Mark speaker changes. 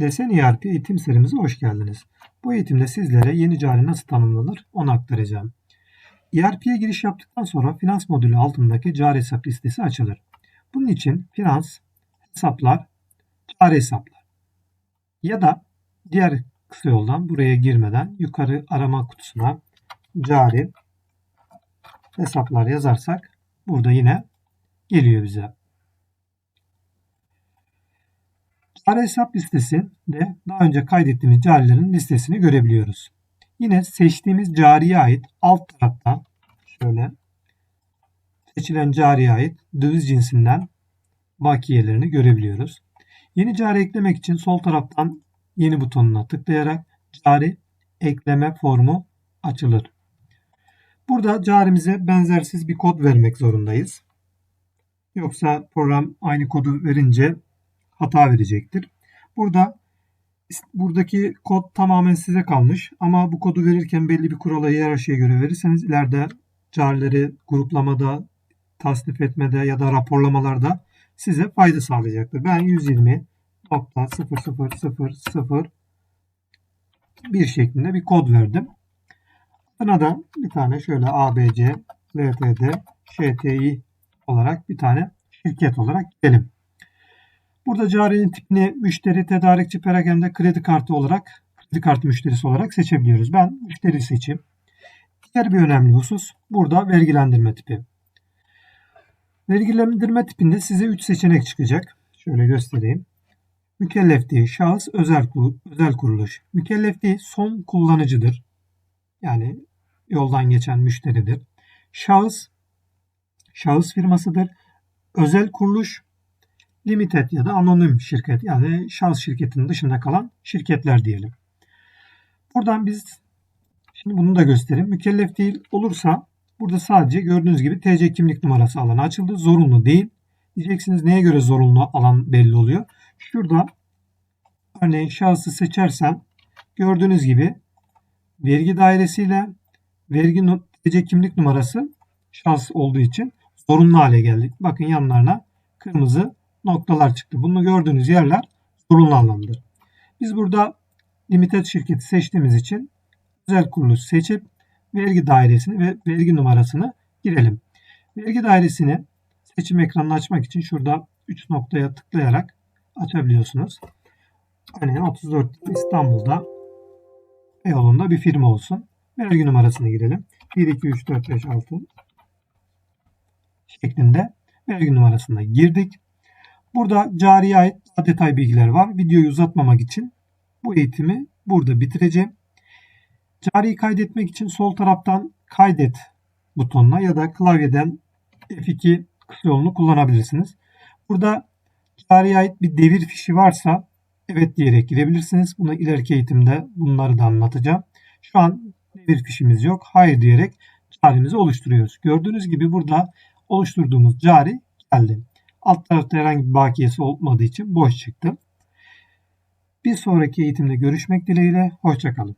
Speaker 1: Desen ERP eğitim serimize hoş geldiniz. Bu eğitimde sizlere yeni cari nasıl tanımlanır onu aktaracağım. ERP'ye giriş yaptıktan sonra finans modülü altındaki cari hesap listesi açılır. Bunun için finans, hesaplar, cari hesaplar ya da diğer kısa yoldan buraya girmeden yukarı arama kutusuna cari hesaplar yazarsak burada yine geliyor bize. Cari hesap listesinde daha önce kaydettiğimiz carilerin listesini görebiliyoruz. Yine seçtiğimiz cariye ait alt tarafta şöyle seçilen cariye ait döviz cinsinden bakiyelerini görebiliyoruz. Yeni cari eklemek için sol taraftan yeni butonuna tıklayarak cari ekleme formu açılır. Burada carimize benzersiz bir kod vermek zorundayız. Yoksa program aynı kodu verince hata verecektir. Burada buradaki kod tamamen size kalmış ama bu kodu verirken belli bir kurala hiyerarşiye göre verirseniz ileride carileri gruplamada, tasnif etmede ya da raporlamalarda size fayda sağlayacaktır. Ben 120.0000 bir şeklinde bir kod verdim. Buna da bir tane şöyle ABC, LTD, ŞTİ olarak bir tane şirket olarak gidelim. Burada carinin tipini müşteri, tedarikçi, perakende, kredi kartı olarak kredi kartı müşterisi olarak seçebiliyoruz. Ben müşteri seçeyim. Diğer bir önemli husus burada vergilendirme tipi. Vergilendirme tipinde size 3 seçenek çıkacak. Şöyle göstereyim. Mükellef değil, şahıs, özel, özel kuruluş. Mükellef değil, son kullanıcıdır. Yani yoldan geçen müşteridir. Şahıs, şahıs firmasıdır. Özel kuruluş, limited ya da anonim şirket yani şahıs şirketinin dışında kalan şirketler diyelim. Buradan biz şimdi bunu da göstereyim. Mükellef değil olursa burada sadece gördüğünüz gibi TC kimlik numarası alanı açıldı. Zorunlu değil. Diyeceksiniz neye göre zorunlu alan belli oluyor. Şurada örneğin şahsı seçersem gördüğünüz gibi vergi dairesiyle vergi TC kimlik numarası şahıs olduğu için zorunlu hale geldi. Bakın yanlarına kırmızı noktalar çıktı. Bunu gördüğünüz yerler zorunlu anlamdır. Biz burada limited şirketi seçtiğimiz için özel kuruluş seçip vergi dairesini ve vergi numarasını girelim. Vergi dairesini seçim ekranını açmak için şurada 3 noktaya tıklayarak açabiliyorsunuz. Örneğin 34 İstanbul'da Beyoğlu'nda bir firma olsun. Vergi numarasını girelim. 1, 2, 3, 4, 5, 6 şeklinde vergi numarasına girdik. Burada cariye ait detay bilgiler var. Videoyu uzatmamak için bu eğitimi burada bitireceğim. Cariyi kaydetmek için sol taraftan kaydet butonuna ya da klavyeden F2 kısa yolunu kullanabilirsiniz. Burada cariye ait bir devir fişi varsa evet diyerek girebilirsiniz. Bunu ileriki eğitimde bunları da anlatacağım. Şu an devir fişimiz yok. Hayır diyerek carimizi oluşturuyoruz. Gördüğünüz gibi burada oluşturduğumuz cari geldi. Alt tarafta herhangi bir bakiyesi olmadığı için boş çıktı. Bir sonraki eğitimde görüşmek dileğiyle. Hoşçakalın.